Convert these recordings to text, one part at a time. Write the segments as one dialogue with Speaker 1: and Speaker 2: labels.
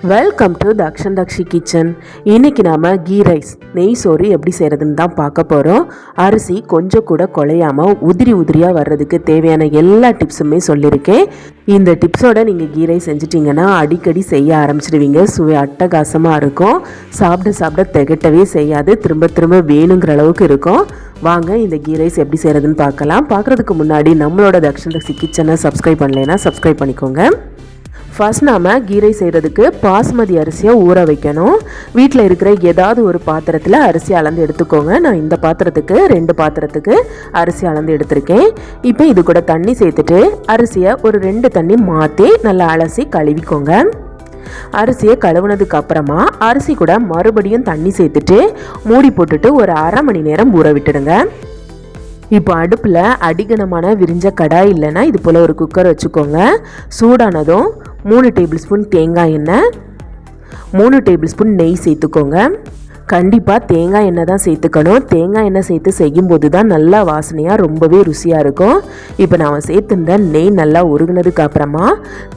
Speaker 1: Welcome to Dakshan Dakshi kitchen இன்னைக்கு நாம் key rice நெய் சோறு எப்படி செய்கிறதுன்னு தான் பார்க்க போகிறோம் அரிசி கொஞ்சம் கூட குழையாமல் உதிரி உதிரியாக வர்றதுக்கு தேவையான எல்லா டிப்ஸுமே சொல்லியிருக்கேன். இந்த டிப்ஸோட நீங்கள் கீ ரைஸ் செஞ்சிட்டிங்கன்னா அடிக்கடி செய்ய ஆரம்பிச்சிடுவீங்க சுவை அட்டகாசமாக இருக்கும். சாப்பிட சாப்பிட திகட்டவே செய்யாது. திரும்ப திரும்ப வேணுங்கிற அளவுக்கு இருக்கும். வாங்க இந்த கீ ரைஸ் எப்படி செய்கிறதுன்னு பார்க்கலாம். பார்க்குறதுக்கு முன்னாடி நம்மளோட தக்ஷன் தக்ஷி கிச்சனை சப்ஸ்கிரைப் பண்ணலைன்னா சப்ஸ்கிரைப் பண்ணிக்கோங்க. ஃபர்ஸ்ட் நாம் கீரை செய்கிறதுக்கு பாஸ்மதி அரிசியை ஊற வைக்கணும். வீட்டில் இருக்கிற ஏதாவது ஒரு பாத்திரத்தில் அரிசி அளந்து எடுத்துக்கோங்க. நான் இந்த பாத்திரத்துக்கு ரெண்டு பாத்திரத்துக்கு அரிசி அளந்து எடுத்திருக்கேன். இப்போ இது கூட தண்ணி சேர்த்துட்டு அரிசியை ஒரு ரெண்டு தண்ணி மாற்றி நல்லா அலசி கழுவிக்கோங்க. அரிசியை கழுவுனதுக்கு அப்புறமா அரிசி கூட மறுபடியும் தண்ணி சேர்த்துட்டு மூடி போட்டுட்டு ஒரு அரை மணி நேரம் ஊற விட்டுடுங்க. இப்போ அடுப்பில் அடிகனமான விரிஞ்ச கடாய் இல்லைன்னா இது போல் ஒரு குக்கர் வச்சுக்கோங்க. சூடானதும் மூணு டேபிள் ஸ்பூன் தேங்காய் எண்ணெய் மூணு டேபிள் ஸ்பூன் நெய் சேர்த்துக்கோங்க. கண்டிப்பாக தேங்காய் எண்ணெய் தான் சேர்த்துக்கணும். தேங்காய் எண்ணெய் சேர்த்து செய்யும்போது தான் நல்லா வாசனையாக ரொம்பவே ருசியாக இருக்கும். இப்போ நான் சேர்த்துருந்த நெய் நல்லா உருகுனதுக்கு அப்புறமா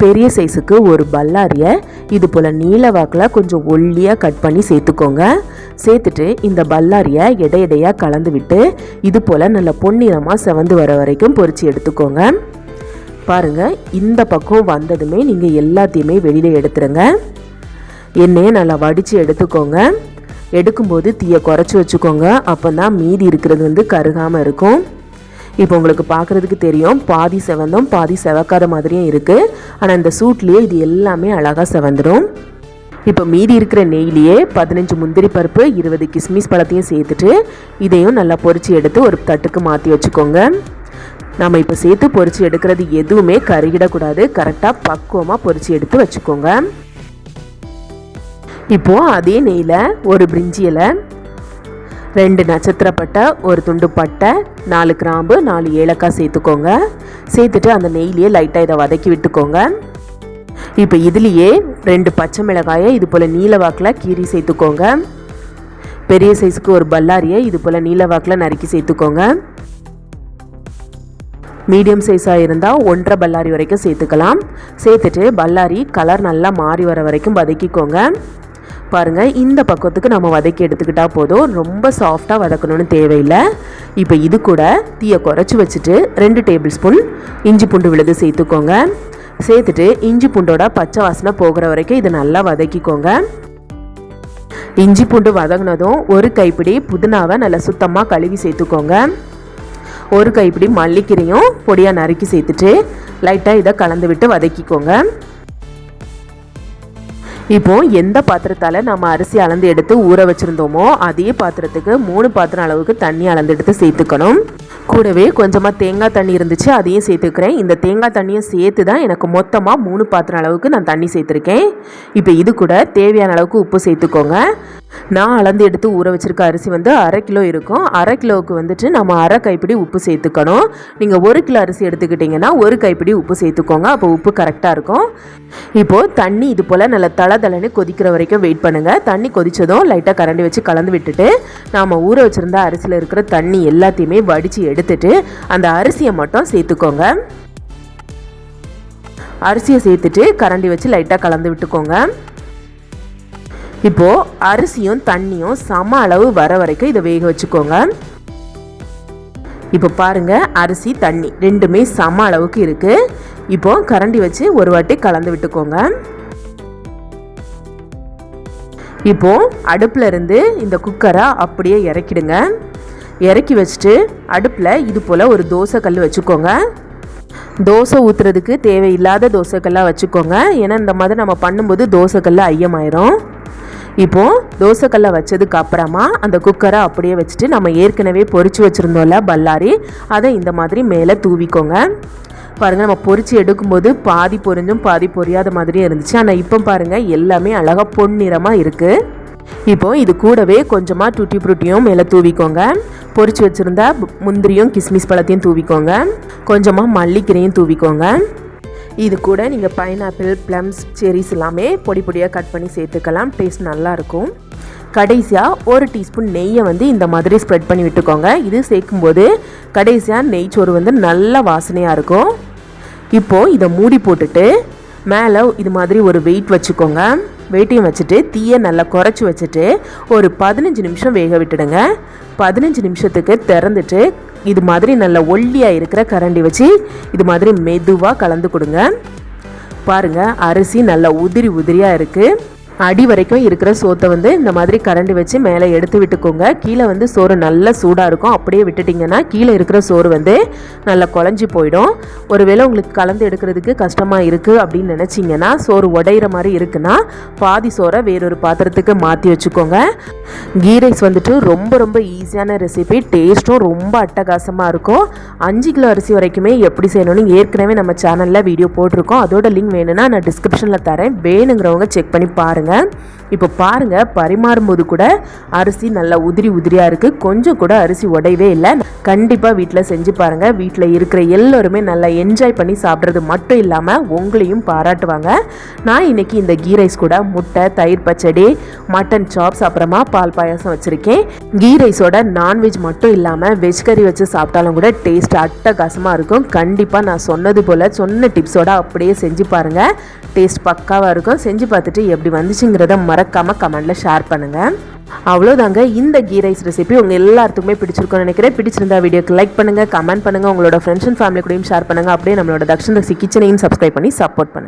Speaker 1: பெரிய சைஸுக்கு ஒரு பல்லாரியை இது போல் நீல வாக்கில் கொஞ்சம் ஒல்லியாக கட் பண்ணி சேர்த்துக்கோங்க. சேர்த்துட்டு இந்த பல்லாரியை எடை எடையாக கலந்து விட்டு இது போல் நல்லா பொன்னிறமாக செவந்து வர வரைக்கும் பொறிச்சு எடுத்துக்கோங்க. பாருங்கள் இந்த பக்கம் வந்ததுமே நீங்கள் எல்லாத்தையுமே வெளியில் எடுத்துருங்க. எண்ணெயை நல்லா வடித்து எடுத்துக்கோங்க. எடுக்கும்போது தீயை குறைச்சி வச்சுக்கோங்க. அப்போ தான் மீதி இருக்கிறது வந்து கருகாமல் இருக்கும். இப்போ உங்களுக்கு பார்க்குறதுக்கு தெரியும் பாதி செவந்தும் பாதி செவக்காத மாதிரியும் இருக்குது ஆனால் இந்த சூட்லேயே இது எல்லாமே அழகாக செவந்துடும் இப்போ மீதி இருக்கிற நெய்லேயே பதினஞ்சு முந்திரி பருப்பு இருபது கிஸ்மிஸ் பழத்தையும் சேர்த்துட்டு இதையும் நல்லா பொரிச்சு எடுத்து ஒரு தட்டுக்கு மாற்றி வச்சுக்கோங்க. நம்ம இப்போ சேர்த்து பொறிச்சு எடுக்கிறது எதுவுமே கருகிடக்கூடாது. கரெக்டாக பக்குவமாக பொறிச்சு எடுத்து வச்சுக்கோங்க. இப்போது அதே நெய்யில் ஒரு பிரிஞ்சியில் ரெண்டு நட்சத்திர பட்டை ஒரு துண்டு பட்டை நாலு கிராம்பு நாலு ஏலக்காய் சேர்த்துக்கோங்க. சேர்த்துட்டு அந்த நெய்லேயே லைட்டாக இதை வதக்கி விட்டுக்கோங்க. இப்போ இதுலேயே ரெண்டு பச்சை மிளகாயை இது போல் நீல வாக்கில் கீரி சேர்த்துக்கோங்க. பெரிய சைஸுக்கு ஒரு பல்லாரியை இது போல் நீல வாக்கில் நறுக்கி சேர்த்துக்கோங்க. மீடியம் சைஸாக இருந்தால் ஒன்றரை பல்லாரி வரைக்கும் சேர்த்துக்கலாம். சேர்த்துட்டு பல்லாரி கலர் நல்லா மாறி வர வரைக்கும் வதக்கிக்கோங்க. பாருங்கள் இந்த பக்கத்துக்கு நம்ம வதக்கி எடுத்துக்கிட்டால் போதும். ரொம்ப சாஃப்டாக வதக்கணும்னு தேவையில்லை. இப்போ இது கூட தீயை குறைச்சி வச்சுட்டு ரெண்டு டேபிள் ஸ்பூன் இஞ்சி பூண்டு விழுது சேர்த்துக்கோங்க. சேர்த்துட்டு இஞ்சி பூண்டோட பச்சை வாசனை போகிற வரைக்கும் இதை நல்லா வதக்கிக்கோங்க. இஞ்சி பூண்டு வதங்கினதும் ஒரு கைப்பிடி புதினாவை நல்லா சுத்தமாக கழுவி சேர்த்துக்கோங்க. ஒரு கைப்பிடி மல்லிக்கீரையும் பொடியாக நறுக்கி சேர்த்துட்டு லைட்டாக இதை கலந்து விட்டு வதக்கிக்கோங்க. இப்போ எந்த பாத்திரத்தால் நம்ம அரிசி அளந்து எடுத்து ஊற வச்சுருந்தோமோ அதே பாத்திரத்துக்கு மூணு பாத்திரம் அளவுக்கு தண்ணி அளந்து எடுத்து சேர்த்துக்கணும். கூடவே கொஞ்சமாக தேங்காய் தண்ணி இருந்துச்சு அதையும் சேர்த்துக்கிறேன். இந்த தேங்காய் தண்ணியும் சேர்த்து தான் எனக்கு மொத்தமாக மூணு பாத்திரம் அளவுக்கு நான் தண்ணி சேர்த்துருக்கேன். இப்போ இது கூட தேவையான அளவுக்கு உப்பு சேர்த்துக்கோங்க. நான் அளந்து எடுத்து ஊற வச்சுருக்க அரிசி வந்து அரை கிலோ இருக்கும். அரை கிலோவுக்கு வந்துட்டு நம்ம அரை கைப்பிடி உப்பு சேர்த்துக்கணும். நீங்கள் ஒரு கிலோ அரிசி எடுத்துக்கிட்டிங்கன்னா ஒரு கைப்பிடி உப்பு சேர்த்துக்கோங்க. அப்போ உப்பு கரெக்டாக இருக்கும். இப்போது தண்ணி இது போல் நல்ல தலை தலைன்னு கொதிக்கிற வரைக்கும் வெயிட் பண்ணுங்கள் தண்ணி கொதித்ததும் லைட்டாக கரண்டி வச்சு கலந்து விட்டுட்டு நாம் ஊற வச்சுருந்த அரிசியில் இருக்கிற தண்ணி எல்லாத்தையுமே வடித்து எடுத்துட்டு அந்த அரிசியை மட்டும் சேர்த்துக்கோங்க. அரிசியை சேர்த்துட்டு கரண்டி வச்சு லைட்டாக கலந்து விட்டுக்கோங்க. இப்போது அரிசியும் தண்ணியும் சம அளவு வர வரைக்கும் இதை வேக வச்சுக்கோங்க. இப்போ பாருங்க அரிசி தண்ணி ரெண்டுமே சம அளவுக்கு இருக்குது இப்போ கரண்டி வச்சு ஒரு வாட்டி கலந்து விட்டுக்கோங்க. இப்போது அடுப்பில் இருந்து இந்த குக்கரை அப்படியே இறக்கிடுங்க. இறக்கி வச்சுட்டு அடுப்பில் இது போல் ஒரு தோசை கல் வச்சுக்கோங்க. தோசை ஊற்றுறதுக்கு தேவையில்லாத தோசைக்கல்லாக வச்சுக்கோங்க. ஏன்னா இந்த மாதிரி நம்ம பண்ணும்போது தோசைக்கல் ஐயமாயிரும். இப்போது தோசைக்கல்லை வச்சதுக்கு அப்புறமா அந்த குக்கரை அப்படியே வச்சுட்டு நம்ம ஏற்கனவே பொறிச்சு வச்சுருந்தோம்ல பல்லாரி அதை இந்த மாதிரி மேலே தூவிக்கோங்க. பாருங்கள் நம்ம பொறிச்சு எடுக்கும்போது பாதி பொரிஞ்சும் பாதி பொரியாத மாதிரியே இருந்துச்சு. ஆனால் இப்போ பாருங்கள் எல்லாமே அழகாக பொன்னிறமாக இருக்குது இப்போ இது கூடவே கொஞ்சமாக டூட்டி ஃப்ரூட்டியும் மேலே தூவிக்கோங்க. பொறிச்சு வச்சுருந்த முந்திரியும் கிஸ்மிஸ் பழத்தையும் தூவிக்கோங்க. கொஞ்சமாக மல்லிக்கீரையும் தூவிக்கோங்க. இது கூட நீங்கள் பைனாப்பிள் ப்ளம்ஸ் செரிஸ் எல்லாமே பொடி பொடியாக கட் பண்ணி சேர்த்துக்கலாம். டேஸ்ட் நல்லாயிருக்கும். கடைசியாக ஒரு டீஸ்பூன் நெய்யை வந்து இந்த மாதிரி ஸ்ப்ரெட் பண்ணி விட்டுக்கோங்க. இது சேர்க்கும்போது கடைசியாக நெய் சோறு வந்து நல்ல வாசனையாக இருக்கும். இப்போது இதை மூடி போட்டுட்டு மேலே இது மாதிரி ஒரு வெயிட் வச்சுக்கோங்க. வெயிட்டையும் வச்சுட்டு தீயை நல்லா குறைச்சி வச்சுட்டு ஒரு பதினஞ்சு நிமிஷம் வேக விட்டுடுங்க. பதினஞ்சு நிமிஷத்துக்கு திறந்துட்டு இது மாதிரி நல்ல ஒல்லியாக இருக்கிற கரண்டி வச்சு இது மாதிரி மெதுவாக கலந்து கொடுங்க. பாருங்க அரிசி நல்லா உதிரி உதிரியாக இருக்குது அடி வரைக்கும் இருக்கிற சோத்தை வந்து இந்த மாதிரி கரண்டி வச்சு மேலே எடுத்து விட்டுக்கோங்க. கீழே வந்து சோறு நல்லா சூடாக இருக்கும். அப்படியே விட்டுட்டிங்கன்னா கீழே இருக்கிற சோறு வந்து நல்லா குழஞ்சி போயிடும். ஒருவேளை உங்களுக்கு கலந்து எடுக்கிறதுக்கு கஷ்டமாக இருக்குது அப்படின்னு நினச்சிங்கன்னா சோறு உடையிற மாதிரி இருக்குன்னா பாதி சோறை வேறொரு பாத்திரத்துக்கு மாற்றி வச்சுக்கோங்க. கீ ரைஸ் வந்துட்டு ரொம்ப ரொம்ப ஈஸியான ரெசிபி. டேஸ்ட்டும் ரொம்ப அட்டகாசமாக இருக்கும். அஞ்சு கிலோ அரிசி வரைக்குமே எப்படி செய்யணும்னு ஏற்கனவே நம்ம சேனலில் வீடியோ போட்டிருக்கோம். அதோட லிங்க் வேணும்னா நான் டிஸ்கிரிப்ஷனில் தரேன். வேணுங்கிறவங்க செக் பண்ணி பாருங்கள் zamanı இப்போ பாருங்கள் பரிமாறும்போது கூட அரிசி நல்லா உதிரி உதிரியாக இருக்குது கொஞ்சம் கூட அரிசி உடையவே இல்லை. கண்டிப்பாக வீட்டில் செஞ்சு பாருங்கள் வீட்டில் இருக்கிற எல்லோருமே நல்லா என்ஜாய் பண்ணி சாப்பிட்றது மட்டும் இல்லாமல் உங்களையும் பாராட்டுவாங்க. நான் இன்னைக்கு இந்த கீ ரைஸ் கூட முட்டை தயிர் பச்சடி மட்டன் சாப்ஸ் அப்புறமா பால் பாயாசம் வச்சுருக்கேன். கீ ரைஸோட நான்வெஜ் மட்டும் இல்லாமல் வெஜ் கறி வச்சு சாப்பிட்டாலும் கூட டேஸ்ட் அட்டகாசமாக இருக்கும். கண்டிப்பாக நான் சொன்னது போல் சொன்ன டிப்ஸோட அப்படியே செஞ்சு பாருங்கள் டேஸ்ட் பக்காவாக இருக்கும். செஞ்சு பார்த்துட்டு எப்படி வந்துச்சுங்கிறத மறக்க மறக்காமல் கமெண்டில் ஷேர் பண்ணுங்கள் அவ்வளோதாங்க இந்த கீ ரைஸ் ரெசிபி உங்கள் எல்லாத்துக்குமே பிடிச்சிருக்கும்னு நினைக்கிறேன். பிடிச்சிருந்தா வீடியோக்கு லைக் பண்ணுங்கள் கமெண்ட் பண்ணுங்கள் உங்களோட ஃப்ரெண்ட்ஸ் அண்ட் ஃபேமிலி கூடயும் ஷேர் பண்ணுங்கள் அப்படியே நம்மளோட தக்ஷன் ரசி கிச்சனையும் சப்ஸ்கிரைப் பண்ணி சப்போர்ட் பண்ணுங்கள்